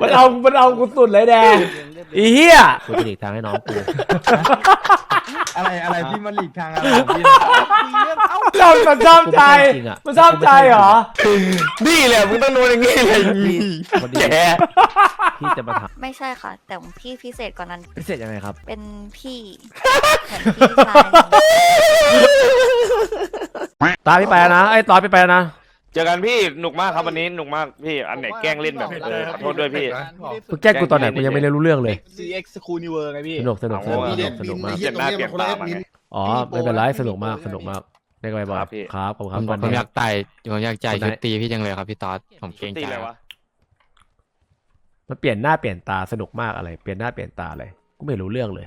มันเอา มันเอากูสุดเลยแดงอีเหี้ยกูจะหลีกทางให้น้องกูอะไรอะไรพี่มันหลีกทางอะไรของพี่ชอบมันชอบใจจริงอะมันชอบใจเหรอ นี่แหละมึงต้องโดนอย่างนี้เลยพอดีพี่จะมาถามไม่ใช่ค่ะ แต่ของพี่พิเศษกว่านั้น พิเศษยังไงครับ เป็นพี่เหมือนพี่ชายตาพี่ไปแล้วนะไอ้ตอนพี่ไปแล้วนะ เจอกันพี่หนุกมากครับวันนี้หนุกมากพี่อันไหนแกล้งเล่นแบบเออขอโทษด้วยพี่ มึงแกล้งกูตอนไหนกูยังไม่รู้เรื่องเลย CX Cool New World ไงพี่ สนุกสนุกสนุกเอาสนุกสนุกมาก เปลี่ยนหน้าเปลี่ยนตามาไง อ๋อไม่เป็นไรสนุกมากสนุกมากเรียกอะไรบอกครับพี่ ครับขอบคุณคผรับมวันผมนี้ อยากไต่ผมอยากจ่ายคนไหน ชุดตีพี่จังเลยครับพี่ตอดผมเกรงตีใจอะไรวะมันเปลี่ยนหน้าเปลี่ยนตาสนุกมากอะไร เปลี่ยนหน้าเปลี่ยนตาอะไรกูไม่รู้เรื่องเลย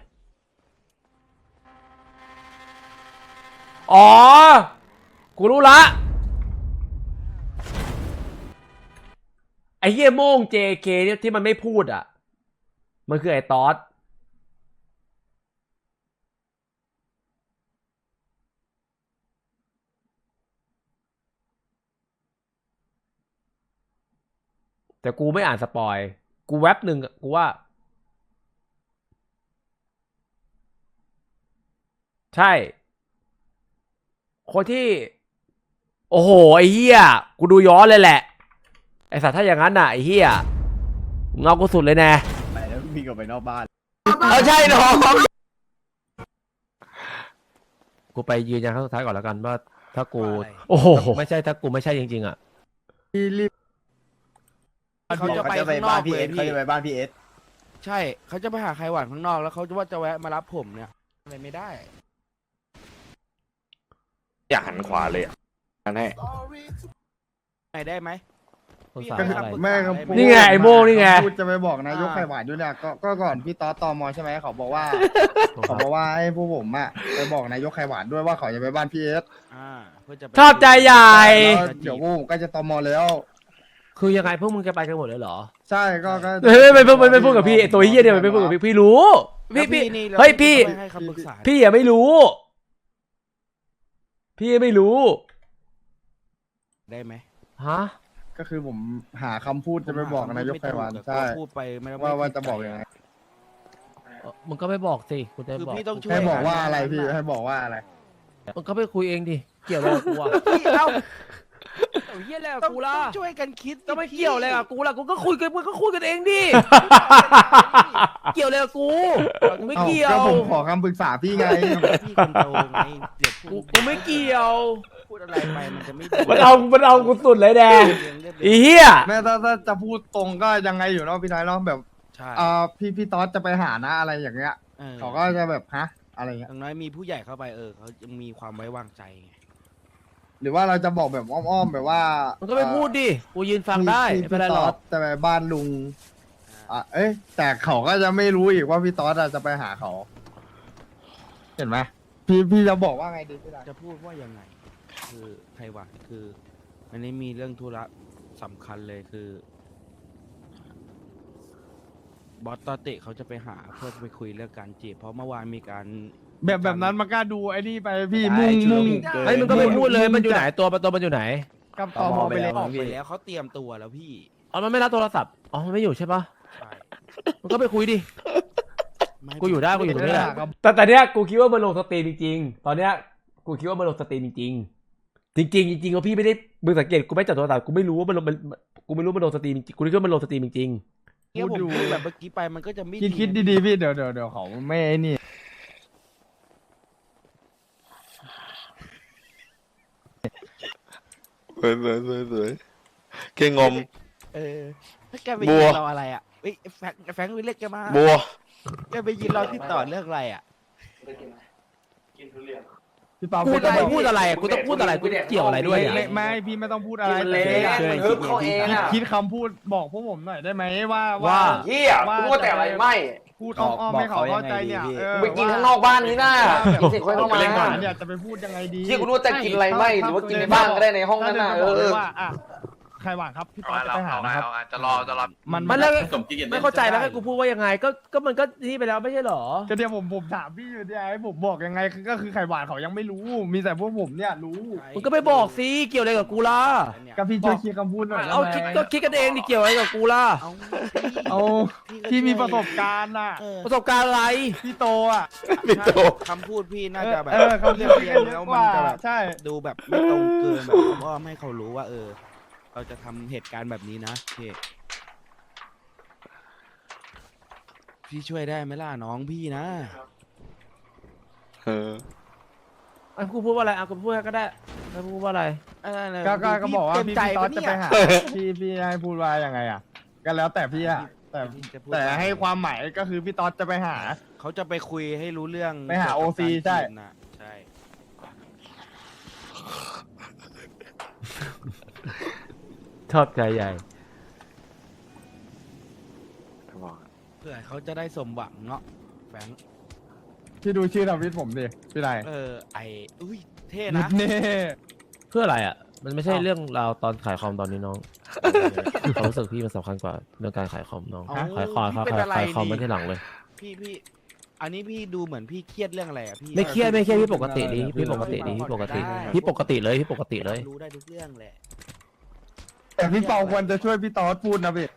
อ๋อ กูรู้ละ ไอ้เหี้ยโม่ง JK เนี่ยที่มันไม่พูดอะ มันคือไอ้ตอสแต่กูไม่อ่านสปอย กูแว็บหนึ่งกูว่า ใช่ คนที่ โอ้โห ไอ้เหี้ย กูดูย้อนเลยแหละ ไอ้สัตว์ถ้าอย่างนั้นน่ะไอ้เหี้ยมึงเอากูสุดเลยแน่ไปแล้วพี่ก็ไปนอกบ้าน เอาใช่น้องกูไปยืนยันครั้งสุดท้ายก่อนแล้วกันว่าถ้ากูโอ้โหไม่ใช่ถ้ากูไม่ใช่จริงๆอะพี่รีบเขาจะไปข้างนบ้าอนกพี่เลเอยสเขาพี่จะไปบ้านพี่เอสใช่เขาจะไปหาใครหวานข้างนอกแล้วเขาจะว่าจะแวะมารับผมเนี่ยอะไรไม่ได้ อยากหันขวาเลยอะอันให้ไหนได้ไหม สงสารก็คืออะไร แม่ก็นี่ไงไอ้โม่งนี่ไง พูดจะไปบอกนายกไข่หวานด้วยเนี่ยก็ก็ก่อนพี่ต๊อดตอมอใช่ไหมเขาบอกว่าสงเขาสารบอกว่าให้พวกผมอะไปบอกนายกไข่หวานด้วยว่าเขาจะไปบ้านพี่เอสอ่าเพื่อจะไปชอบใจใหญ่ แล้วเดี๋ยวพวกผมก็จะตอมอแล้ว คือยังไงพวกมึงจะไปกันหมดเลยเหรอใช่ก็ก็เฮ้ยไม่พูดไม่ไม่พูดกับพี่ไอ้ตัวเฮียเนี่ยมันไม่พูดกับพี่พี่รู้พี่พี่นี่เฮ้ยพี่ ไม่ให้คำปรึกษาพี่อะไม่รู้ พี่ไม่รู้ได้ไหม ฮะ ก็คือผมหาคำพูดจะไปบอกนายกไข่หวานม่ถูกใช่พูดไปไม่ได้ว่าว่าไม่จะบอกยังไงเอ่อมึงก็ไม่บอกสิกูจะคือบอกพี่ต้องช่วยให้บอกว่าอะไรพี่ให้บอกว่าอะไร มึงก็ไปคุยเองดิ เกี่ยวอะไรกับกูอะพี่เอ้าเอาเฮียอะไรกับต้องกูล่ะต้องช่วยกันคิดก็ไม่เกี่ยวอะไรกับกูล่ะกูก็คุยกันมึงก็คุยกันเองดิ เกี่ยวอะไรกับกูกูไม่เอ้าเกี่ยวก็ผมขอคำปรึกษาพี่ไง พี่คนโตไงเดี๋ยวพูกูดกูไม่เกี่ยว พูดอะไรไปมันจะไม่มันเอามันเอากูสุดเลยแดงเรียบอีเหี้ยแม่ถ้าถ้าจะพูดตรงก็ยังไงอยู่เนาะพี่นายเนาะแบบใช่อ่าพี่พี่ต๊อดจะไปหานะอะไรอย่างเงี้ยเออเขาก็จะแบบฮะอะไรเงี้อย ย่างน้อยมีผู้ใหญ่เข้าไปเออเขายังมีความไว้วางใจไงหรือว่าเราจะบอกแบบอ้อมๆแบบว่ามันก็ไม่พูดดิ กูยืนฟังได้พี่ไม่เป็นไรพี่หรต๊ออกดจะไปบ้านลุงอะเอ้ยแต่เขาก็จะไม่รู้อีกว่าพี่ต๊อดอะจะไปหาเขา เห็นไหมพี่พี่จะบอกว่าไงดีพี่นายจะพูดว่ายังไง คือไทยหวานคืออันนี้มีเรื่องธุระสำคัญเลยคือ บอสตอเตะเขาจะไปหาเพื่อไปคุยเรื่องการจีบเพราะเมื่อวานมีการ แบบแบบนั้นมันกล้าดูไอ้นี่ไปพี่ได้มุ่งชุลมุ่งมุนเกินเฮ้ยมึงก็ไม่พูดเลยมันอยู่ไหนตัวตัวมันอยู่ไหนกับตอมอไปเลยออกไปแล้วเขาเตรียมตัวแล้วพี่อ๋อมันไม่รับโทรศัพท์อ๋อมันไม่อยู่ใช่ปะใช่มันก็ไปคุยดิไม่กูอยู่ได้กูอยู่ตรงนี้แหละครับแต่แต่เนี้ยกูคิดว่ามันลงสตรีมจริงๆตอนเนี้ยกูคิดว่ามันลงสตรีมจริงๆ จริงๆจริงๆว่าพี่ไม่ได้มึงสังเกตกูไม่จับโทรศัพท์กูไม่รู้ว่ามันลงมันกูไม่รู้มันลงสตรีมจริงๆกูคิดว่ามันลงสตรีมจริงเงี้ยผมพูดแบบเมื่อกี้ไปมันก็จะไม่คิดคิดดีๆพี่เดี๋ยวเดี๋ยวเดี๋ยวเขาไม่ไอ้นี่สวยสวยสวยสวยเก่งงอม เออถ้าแกไปบัยิวนเราอะไรอะเฮ้ยแฟงแฟงวิลเล็กแกมาบัวแกไปยินเราที่ต่อเรื่องอะไรอะ พี่เปาๆกูต้องไปพูดอะไรกูต้องพูดอะไรกูเกี่ยวอะไรด้วยไม่อะไม่ไม่พี่ไม่ต้องพูดอะไรกินเละแต่มันฮึบเข้าเองคิดอะคิดคำพูดบอกพวกผมหน่อยได้ไหมว่าว่า เฮียพูดแต่อะไรไม่พูดอ้อมๆให้เขาเข้าใจเนี่ยเออไปกินข้างนอกบ้านนี่น่ากินเสร็จค่อยเข้ามาเล่นก่อนเนี่ยจะไปพูดยังไงดี ที่กูรู้แต่กินอะไรไม่หรือว่ากินในบ้านก็ได้ในห้องนั้นน่ะถ้าเอจะบกลยอว่าอะ ใครหวานครับพี่ต๊อดจะไปหานะครับจะรอจะรอมันมันแล้วสมจิตย็นไม่เข้าใจแล้วให้กูพูดว่ายังไงก็ก็มันก็นี่ไปแล้วไม่ใช่เหรอก็เดี๋ยวผมผมถามพี่อยู่เนี่ยให้ผมบอกยังไงคือก็คือไข่หวานเขายังไม่รู้ มีแต่พวกผมเนี่ยรู้มึงก็ไปบอกสิเกี่ยวอะไรกับกูล่ะก็พี่ช่วยเคลียร์คำพูดหน่อยได้เอาไหมคิดก็คิดกันเองดิเกี่ยวอะไรกับกูล่ะเอาเอาพี่มีประสบการณ์น่ะเออประสบการณ์อะไรพี่โตอะพี่โตคำพูดพี่น่าจะแบบเออเขาเรีเรียยบกเรีเยยงอะแล้วกมันว่าจะแบบใช่ดูแบบไม่ตรงเกินแบบผมก็ไม่ให้เขารู้ว่าเออ เราจะทำเหตุการณ์แบบนี้นะพี่พี่ช่วยได้ไหมล่ะน้องพี่นะ เอออะกูพูดว่าอะไรอะกูพูดก็ได้แล้วกูพูดว่าอะไร ก็ก็ก็บอกว่าเต็มพี่ใจพี่ต๊อดปจะไปเนี่ยหาพี่พี่ให้พูดว่ายังไงอะ ก็แล้วแต่พี่อะแต่พี่จะพูดแต่ว่าให้ความหมายก็คือพี่ต๊อดจะไปหา เขาจะไปคุยให้รู้เรื่องไปหาเกี่ยวกับ OC การใช่กินน่ะใช่ชอบใจใหญ่เพื่อเขาจะได้สมหวังเนาะแบงค์พี่ดูชื่อทวิตผมดิพี่ไรเออไออุ้ยเท่นินะดเน่เพื่ออะไรอะ มันไม่ใช่อ้าว เรื่องราวตอนขายคอมตอนนี้น้อง ความรู้สึกพี่มันสำคัญกว่าเรื่องการขายคอมน้อง เอ้าขายคอมขายพี่เป็นอะไรขายคอมนี่ไม่ที่หลังเลย พี่พี่ อันนี้พี่ดูเหมือนพี่เครียดเรื่องอะไรอะพี่ไม่เครียดไม่เครียดพี่ปกติดีพี่ปกติดีพี่ปกติ ได้พี่ปกติเลยพี่ปกติเลย รู้ได้ทุกเรื่องแหละ แต่พี่เปาควรจะช่วยพี่ต๊อดพูดนะพี่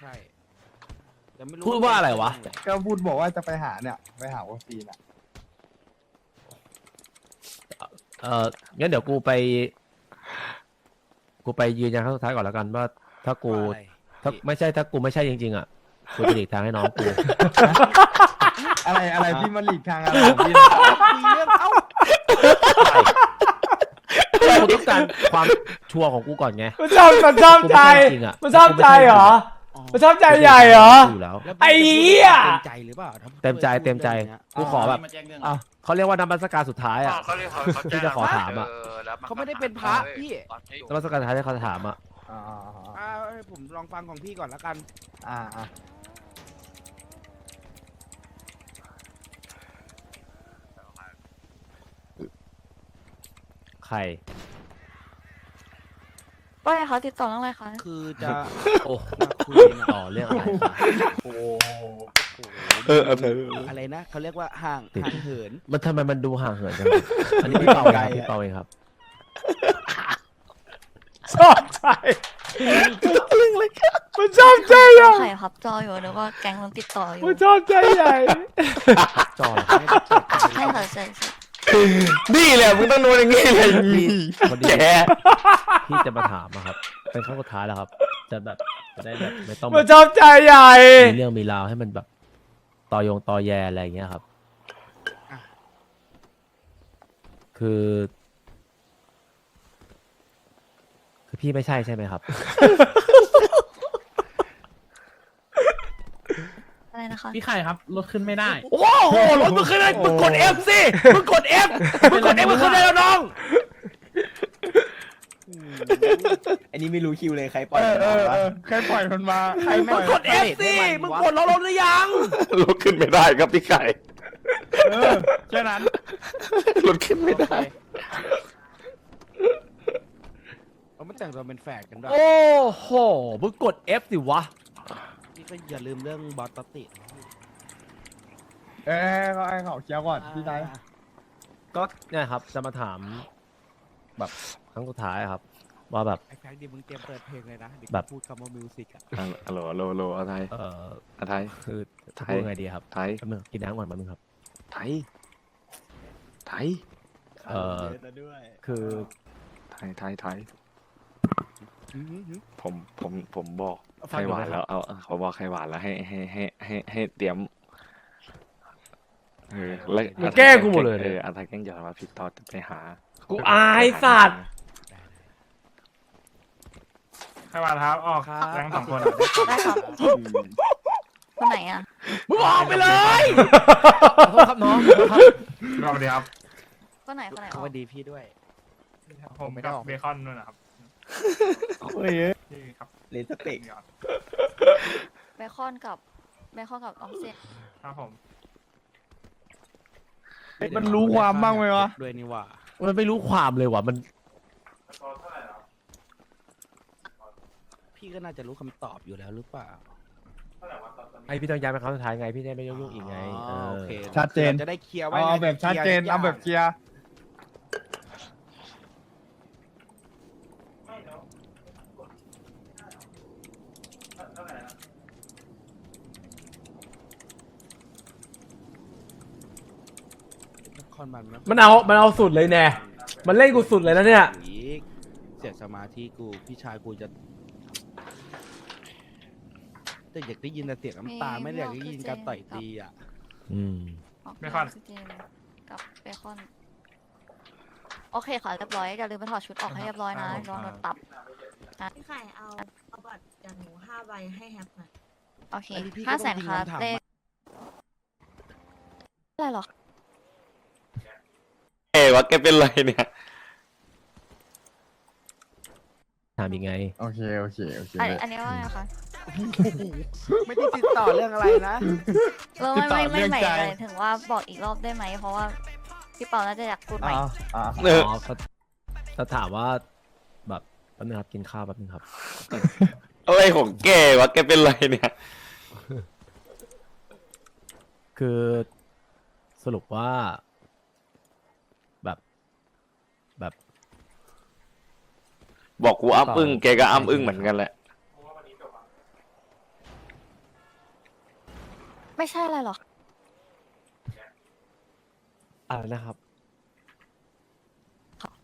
ใช่แต่ไม่รู้พูดว่าอะไรวะ ก็พูดบอกว่าจะไปหาเนี่ย ไปหาโอซีน่ะเอองั้นเดี๋ยวกูไป กูไปยืนยันครั้งสุดท้ายก่อนแล้วกันว่า ถ้ากู ว่าอะไรถ้าไม่ใช่ถ้ากูไม่ใช่จริงๆอะกูจะหลีกทางให้น้องกู อะไรอะไรพี่มาหลีกทางอะไรของพี่มีเรื่องเอ้า กูต้องการความชัวร์ของกูก่อนไงมันชอบมันชอบใจกูไม่ใช่จริงๆอะมันชอบใจเหรออ๋อมันชอบใจใหญ่เหรออยู่แล้วแล้วไอ้พี่เหี้ยจะพูดเต็มใจหรือเปล่าถ้าเต็มใจพูดเต็มใจรื่องนี้ยกูขอแบบ อะเขาเรียกว่านมัสการสุดท้ายอะ เขาเรียกเขาที่จะขอถามอะเขาไม่ได้เป็นพระพี่ นมัสการสุดท้ายที่เขาถามอะอ่าอ่าให้ผมลองฟังของพี่ก่อนแล้วกัน อ่าอ่าใคร ว่าไงคะติดต่อเรื่องอะไรคะ คือจะ โอ้มาคุยนะต่อเรื่องอะไรครับเออเอาเถอะ อะไรนะเขาเรียกว่าห่างติดห่างเหิน มันทำไมมันดูห่างเหินจังเลยอันนี้พี่เปาเองครับพี่เปาเองครับ ชอบใจมันชอบใจอะใครพับจออยู่นึกว่าแก๊งมันติดต่ออยู่มันชอบใจใหญ่ จอไม่ได้เปิดใจใช่ค่ะใช่ใช่ นี่แหละมึงต้องโดนอย่างนี้เลยพอดีแกพี่จะมาถามอะครับ เป็นครั้งสุดท้ายแล้วครับ จะแบบจะได้แบบไม่ต้องแบมันบชอบใจใหญ่ มีเรื่องมีราวให้มันแบบต่อยงต่อแยอะไรอย่างเงี้ยครับ คือ คือพี่ไม่ใช่ใช่ไหมครับ อะไรนะคะ พี่ไข่ครับรถขึ้นไม่ได้ โอ้โหรถมึงขึ้นได้มึงกด F สิมึงกด F มึงกด F มึงขึ้นได้แล้วน้องอันนี้ไม่รู้คิวเลยใครปเอล่อยอเออมาเออใครปล่อยมันมาใครปล่อยกด F สิมึงกดรถรถหรือยังรถขึ้นไม่ได้ครับพี่ไก่เออแค่นั้นรถขึ้นไม่ได้เราไม่แต่งตัวเป็นแฝดกันด้วยโอ้โหมึงกด F สิวะพี่ ก็อย่าลืมเรื่องบอสตติเออเขาไอ้เขาเคลียร์ก่อนพี่ชายก็เนี่ยครับจะมาถาม แบบครั้งสุดท้ายครับ ว่าแบบ ไอ้แฟงดิมึงเตรียมเปิดเพลงเลยนะเดี๋ยวแบบ พูดคำว่ามิวสิกอะฮัลโหลฮัลโหลฮัลโหลอะไรเอ่ออะไรคือจะไทยพูดไงดีครับไทยแป๊บนึงกินน้ำก่อนแป๊บนึงครับ ไทยไทยเอ่อ คือไทยไทยไทยผมผมผมบอก ไข่งอยู่หวานไหมครับแล้วเอาเอาเขาบอกไข่หวานแล้วให้ให้ให้ให้ให้เตรียมเออแล้วมึงแกล้งกูหมดเลยเอเนี่ยออาทายแกล้งอย่ามาพี่ตอดไปหากูอายสัตว์ใครมาครับออกครับแรงสองคนได้ครับคนไหนอะมึงออกไปเลยขอโทษครับน้องขอโทษครับสวัสดีครับคนไหนคนไหนอสอกวัสดีพี่ด้วย ผมกับเบคอนนู่นนะครับ โอ้ย นี่ครับเลนสเปกเบคอนกับเบคอนกับออฟเซนครับผม มันรู้ความบ้างไหมวะ ด้วยนี่หว่า มันไม่รู้ความเลยว่ะมันพี่ก็น่าจะรู้คำตอบอยู่แล้วหรือเปล่าไอพี่ต้องย้ายไปครั้งสุดท้ายไงพี่ได้ไม่ยุ่งๆอีกไงอ๋อเออโอเคชัดเจนจะได้เคลียร์ไว้เอาเอาไงแบบชัดเจนคลียร์เอาแบบเคลียร์ รบาลไค่ยมันเอามันเอาสุดเลยแน่ มันเล่นกูสุดเลยนะเนี่ย อีกเสียสมาธิกูพี่ชายกูจะแต่อยากได้ยินแต่เสียงน้ำตามีไม่ได้อยากได้ยินการต่อยพี่ออกซิเจนตีอะอืมออกเบคอนซิเจนกับเบคอน โอเคค่ะเรียบร้อยอย่าลืมไปถอดชุดออกให้เรียบร้อยนะลองโดนปรับ พี่ไข่เอาเอาบัตรจากหนูห้าใบให้แฮปหน่อย โอเคอันนี้พี่ก็ห้าต้องแสนทิ้งครับคำถามเลขอะไรหรอ เอ๋วะแกเป็นไรเนี่ยถามยังไง โอเค โอเค โอเค อันอันนี้ว่าไงคะไม่ได้ติดต่อเรื่องอะไรนะ เราไม่ไม่ไม่ติดต่อเรื่องใหม่ใจเลยถึงว่าบอกอีกรอบได้ไหม เพราะว่าพี่เปาน่าจะอยากพูดใหม่อ่าอ่าเอออ๋อก็จะถามว่าแบบแป๊บนึงครับกินข้าวแป๊บนึงครับ อะไรของแกวะแกเป็นไรเนี่ย คือสรุปว่า แบบแบบ บอกกูอ้ำอึ้งแกก็อ้ำอึ้งเหมือนกันแหละ ไม่ใช่อะไรหรอก อะไรนะครับ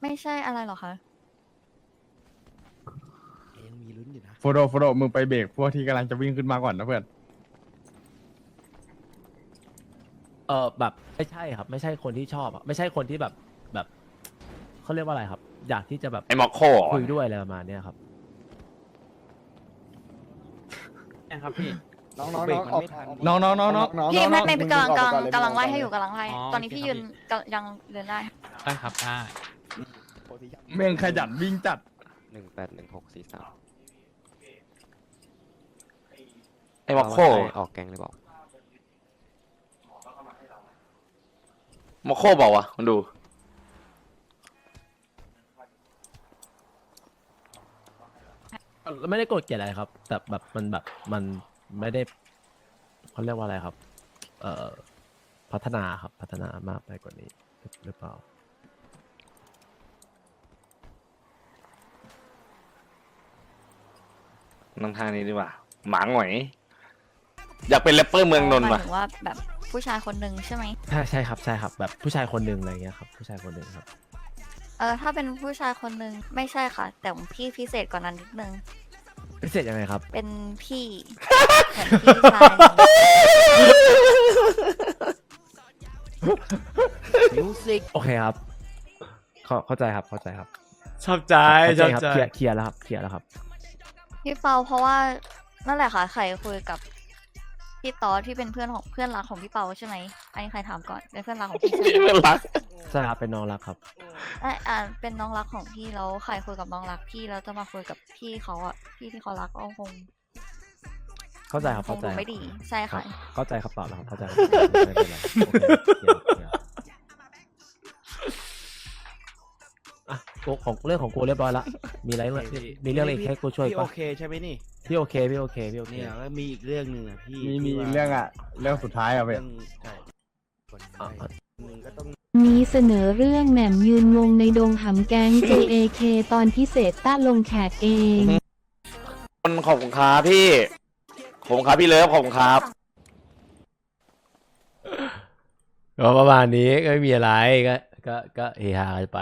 ไม่ใช่อะไรหรอกคะ ยังมีลุ้นอยู่นะ โฟโดโฟโดมึงไปเบรกพวกที่กำลังจะวิ่งขึ้นมาก่อนนะเพื่อน เออแบบไม่ใช่ครับ ไม่ใช่คนที่ชอบอะไม่ใช่คนที่แบบแบบเขาเรียกว่าอะไรครับ อยากที่จะแบบไอ้มอคโคเหรอคุยด้วยอะไรประมาณเนี้ยครับ นะครับพี่ น้องน้องเบรน้กองมันออกไม่ทันน้องน้องน้องน้องน้องพี่ไม่ไม่น้องกำลังมึกำลังออกปกำลังไล่เยให้อยู่กำลังไล่อ๋อตอนนี้โอเคพี่ครัยืบนพี่กำยังเดินได้ได้ครับได้เม่งขยันวิ่งจัด หนึ่งแปดหนึ่งหกสี่สามไอ้มอคโคออกแกงหรือเปล่า มอคโคบอกวะมันดู ไม่ได้โกรธเกลียดอะไรครับ แต่แบบมันแบบมันไม่ได้เขาเรียกว่าอะไรครับ เอ่อพัฒนาครับพัฒนามากไปกว่านี้หรือเปล่านั่งทางนี้ดีกว่า หมาหงอย อยากเป็นแรปเปอร์เมืองนนท์หมาว่ะยถึงว่าแบบผู้ชายคนหนึ่งใช่ไหม ใช่ใช่ครับใช่ครับ แบบผู้ชายคนหนึ่งอะไรเงี้ยครับ ผู้ชายคนหนึ่งครับ เออถ้าเป็นผู้ชายคนหนึ่งไม่ใช่ค่ะ แต่ของพี่พิเศษกว่านั้นนิดนึง พิเศษยังไงครับ เป็นพี่ เหมือนพี่ชายมิวสิกโอเคครับ เข้าเข้าใจครับเข้าใจครับชอบใจเข้าชใจอบครับใจ เคลียร์เคลียร์แล้วครับเคลียร์แล้วครับ พี่เปาเพราะว่านั่นแหละค่ะใครคุยกับ พี่ตอสที่เป็นเพื่อนของเพื่อนรักของพี่เปาใช่ไหมอันนี้ใครถามก่อนเป็นเพื่อนรักของพี่ใช่ไหมที่มันรัก ใช่ครับเป็นน้องรักครับ เอ่ออ่าเป็นน้องรักของพี่แล้วใครคุยกับน้องรักพี่แล้วจะมาคุยกับพี่เขาอะพี่ที่เขารักก็คงเข้าใจครับคเข้างใจดูครับไม่ดีใช่ครัค่ะบเข้าใจครับตอบแล้วครับเข้าใจครับไม่เป็นไรโอเคเคลียร์เค กูของเรื่องของกูเรียบร้อยละมีอะไรไหมมีเรื่องอะไรอีกให้กูช่วยพี่โอปะเคใช่ไหมนี่พี่โอเคพี่โอเคพี่โอเค เนี่ยแล้วมีอีกเรื่องหนึ่งอะพี่มีมีที่ว่าเรื่องอะเรื่องสุดท้ายอะเว้ยเรื่องใช่คนอะได้อะ หนึ่งก็ต้อง นี้เสนอเรื่องแหม่มยืนงงในดงหำแก๊ง JAK ตอนพิเศษต้าลงแขกเองขอบคุณครับพี่ขอบคุณครับพี่เลิฟขอบคุณครับ ก็ประมาณนี้ก็ไม่มีอะไรก็ก็ก็เฮฮากันไป